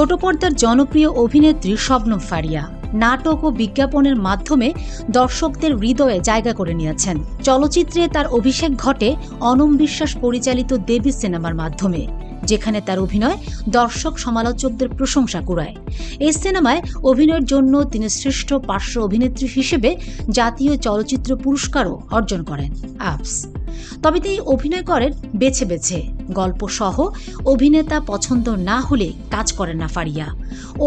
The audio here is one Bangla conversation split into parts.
ছোট পর্দার জনপ্রিয় অভিনেত্রী শবনম ফারিয়া। নাটক ও বিজ্ঞাপনের মাধ্যমে দর্শকদের হৃদয়ে জায়গা করে নিয়েছেন। চলচ্চিত্রে তার অভিষেক ঘটে অনম বিশ্বাস পরিচালিত দেবী সিনেমার মাধ্যমে। যেখানে তার অভিনয় দর্শক সমালোচকদের প্রশংসা কুড়ায়। এই সিনেমায় অভিনয়ের জন্য তিনি শ্রেষ্ঠ পার্শ্ব অভিনেত্রী হিসেবে জাতীয় চলচ্চিত্র পুরস্কারও অর্জন করেন আপস তবে তিনি অভিনয় করেন বেছে বেছে। গল্প সহ অভিনেতা পছন্দ না হলে কাজ করেন না ফারিয়া।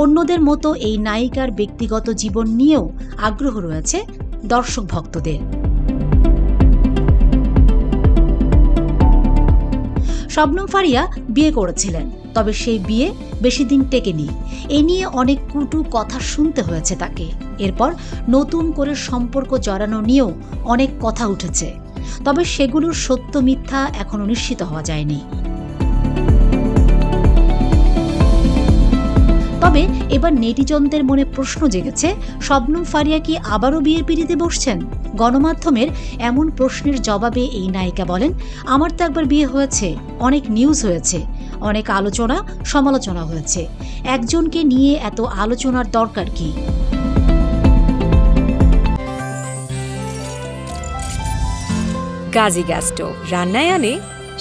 অন্যদের মতো এই নায়িকার ব্যক্তিগত জীবন নিয়েও আগ্রহ রয়েছে দর্শক ভক্তদের। শবনম ফারিয়া বিয়ে করেছিলেন, তবে সেই বিয়ে বেশি দিন টেকেনি। এ নিয়ে অনেক কুটু কথা শুনতে হয়েছে তাকে। এরপর নতুন করে সম্পর্ক জড়ানো নিয়েও অনেক কথা উঠেছে। তবে সেগুলোর সত্য মিথ্যা এখনও নিশ্চিত হওয়া যায়নি। তবে এবার নেটিজনদের মনে প্রশ্ন জেগেছে, শবনম ফারিয়া কি আবারও বিয়ের পিড়িতে বসছেন? গণমাধ্যমের এমন প্রশ্নের জবাবে এই নায়িকা বলেন, আমার তো একবার বিয়ে হয়েছে, অনেক নিউজ হয়েছে, অনেক আলোচনা, সমালোচনা হয়েছে। একজনকে নিয়ে এত আলোচনার দরকার কি? গাজী গ্যাস্টো রান্নায় আনে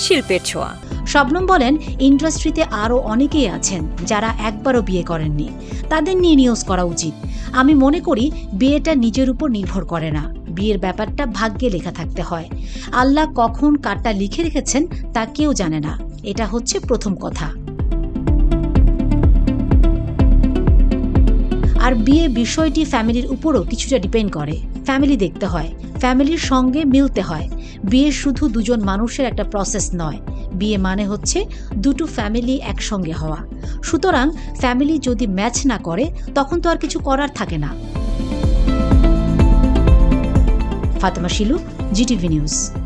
শিল্পের ছোঁয়া। শবনম বলেন, ইন্ডাস্ট্রিতে আরও অনেকেই আছেন যারা একবারও বিয়ে করেননি। তাদের নিয়ে নিউজ করা উচিত। আমি মনে করি, বিয়েটা নিজের উপর নির্ভর করে না। বিয়ের ব্যাপারটা ভাগ্যে লেখা থাকতে হয়। আল্লাহ কখন কারটা লিখে রেখেছেন তা কেউ জানে না। এটা হচ্ছে প্রথম কথা। আর বিয়ে বিষয়টি ফ্যামিলির উপরও কিছুটা ডিপেন্ড করে। ফ্যামিলি দেখতে হয়। ফ্যামিলির সঙ্গে মিলতে হয়। বিয়ে শুধু দুজন মানুষের একটা প্রসেস নয়। বিয়ে মানে হচ্ছে দুটো ফ্যামিলি একসঙ্গে হওয়া। সুতরাং ফ্যামিলি যদি ম্যাচ না করে, তখন তো আর কিছু করার থাকে না। Fatema Shilu GTV news